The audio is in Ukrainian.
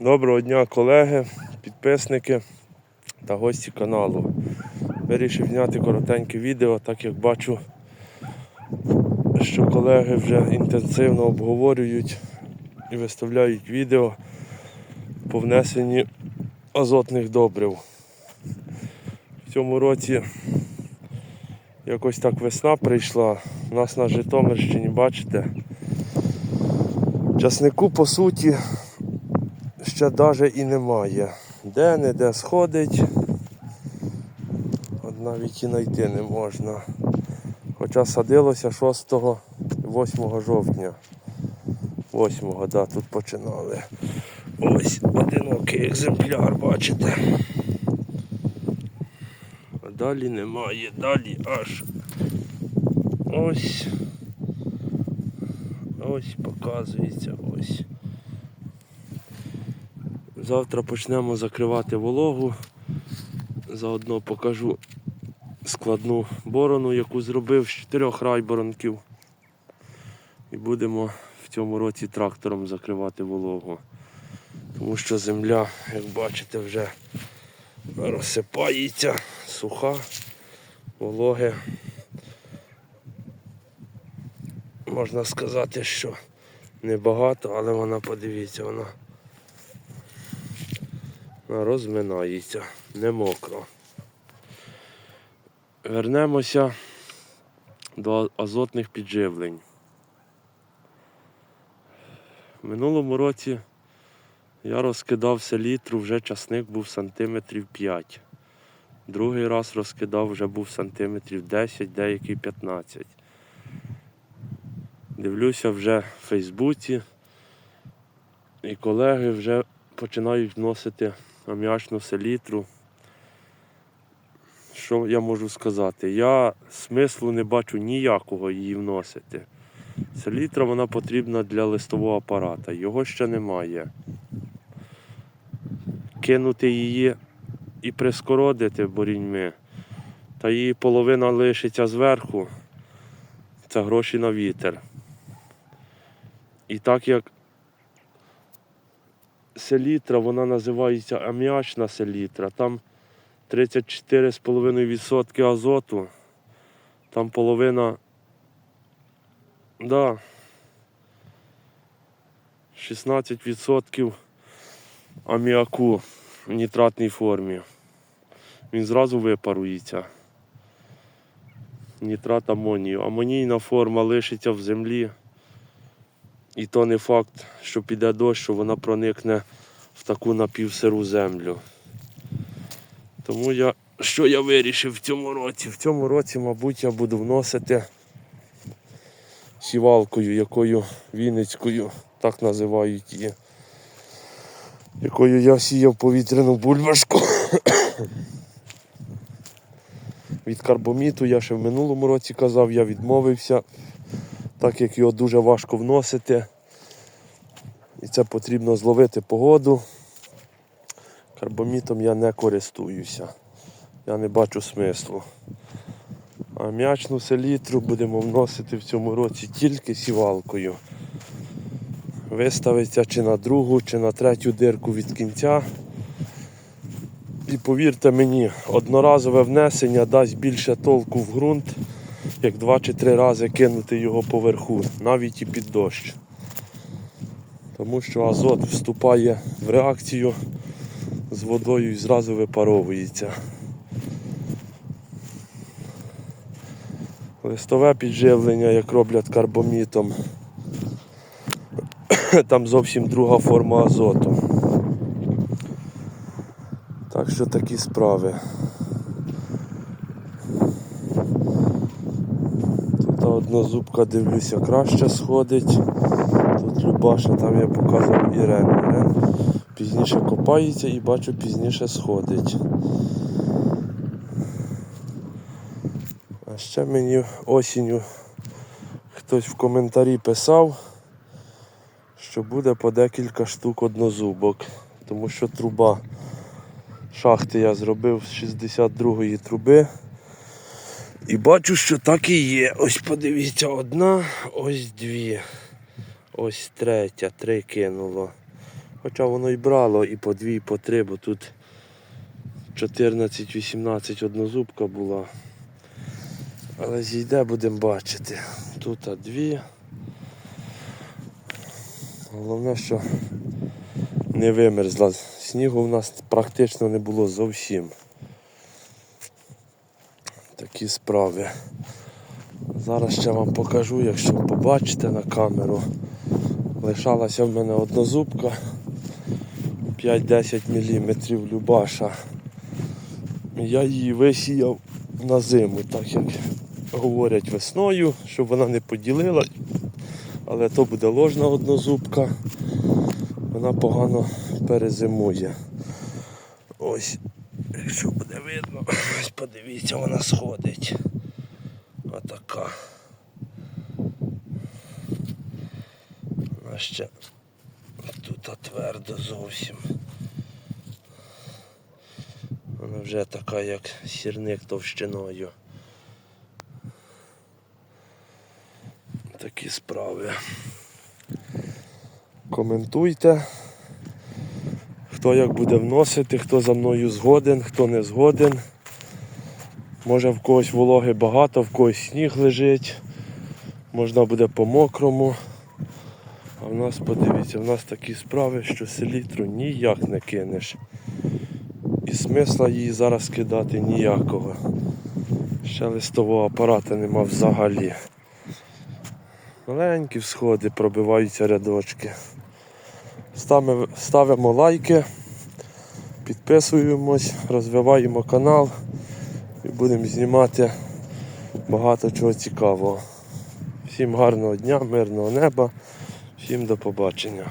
Доброго дня, колеги, підписники та гості каналу. Вирішив зняти коротеньке відео, так як бачу, що колеги вже інтенсивно обговорюють і виставляють відео по внесенні азотних добрив. В цьому році якось так весна прийшла. У нас на Житомирщині, бачите, часнику по суті ще навіть і немає. Де не де сходить, навіть і знайти не можна. Хоча садилося 6-8 жовтня. 8 да, тут починали. Ось одинокий екземпляр, бачите. А далі немає, далі аж ось. Ось показується ось. Завтра почнемо закривати вологу. Заодно покажу складну борону, яку зробив з чотирьох райборонків. І будемо в цьому році трактором закривати вологу. Тому що земля, як бачите, вже розсипається, суха, вологи. Можна сказати, що небагато, але вона, подивіться, вона розминається, не мокро. Вернемося до азотних підживлень. Минулому році я розкидав селітру, вже часник був сантиметрів 5. Другий раз розкидав вже був сантиметрів 10, деякий 15. Дивлюся вже в Фейсбуці, і колеги вже починають вносити аміачну селітру. Що я можу сказати? Я смислу не бачу ніякого її вносити. Селітра вона потрібна для листового апарата, його ще немає. Кинути її і прискородити боріньми, та її половина лишиться зверху, це гроші на вітер. І так як селітра, вона називається аміачна селітра. Там 34,5% азоту. Там половина. Да. 16% аміаку в нітратній формі. Він зразу випарується. Нітрат амонію. Амонійна форма лишиться в землі. І то не факт, що піде дощ, що вона проникне в таку напівсиру землю. Тому я, що я вирішив в цьому році? В цьому році, мабуть, я буду вносити сівалкою, якою Вінницькою, так називають її, якою я сіяв повітряну бульбашку. Від карбоміту я ще в минулому році казав, я відмовився так як його дуже важко вносити. І це потрібно зловити погоду. Карбомітом я не користуюся. Я не бачу смислу. А м'ячну селітру будемо вносити в цьому році тільки сівалкою. Виставиться чи на другу, чи на третю дирку від кінця. І повірте мені, одноразове внесення дасть більше толку в ґрунт, як два чи три рази кинути його поверху, навіть і під дощ. Тому що азот вступає в реакцію з водою і зразу випаровується. Листове підживлення, як роблять карбомітом, там зовсім друга форма азоту. Так що такі справи. Тут однозубка, дивлюся, краще сходить. Тут Любаша, там я показував Ірен. Ірен пізніше копається і бачу пізніше сходить. А ще мені осінню хтось в коментарі писав, що буде по декілька штук однозубок, тому що труба шахти я зробив з 62-ї труби. І бачу, що так і є. Ось подивіться, одна, ось дві. Ось третя, три кинуло. Хоча воно і брало і по дві, і по три, бо тут 14-18 однозубка була. Але зійде, будемо бачити. Тут а дві. Головне, що не вимерзла. Снігу в нас практично не було зовсім. Такі справи. Зараз ще вам покажу, якщо побачите на камеру. Лишалася в мене однозубка 5-10 мм Любаша. Я її висіяв на зиму, так як говорять весною, щоб вона не поділила. Але то буде ложна однозубка. Вона погано перезимує. Ось, якщо буде видно, ось подивіться, вона сходить. Отака. Вона ще тут твердо зовсім. Вона вже така, як сірник товщиною. Такі справи. Коментуйте, хто як буде вносити, хто за мною згоден, хто не згоден. Може в когось вологи багато, в когось сніг лежить, можна буде по мокрому. А в нас, подивіться, в нас такі справи, що селітру ніяк не кинеш. І смисла її зараз кидати ніякого. Ще листового апарата нема взагалі. Маленькі всходи, пробиваються рядочки. Ставимо, ставимо лайки, підписуємось, розвиваємо канал і будемо знімати багато чого цікавого. Всім гарного дня, мирного неба, всім до побачення.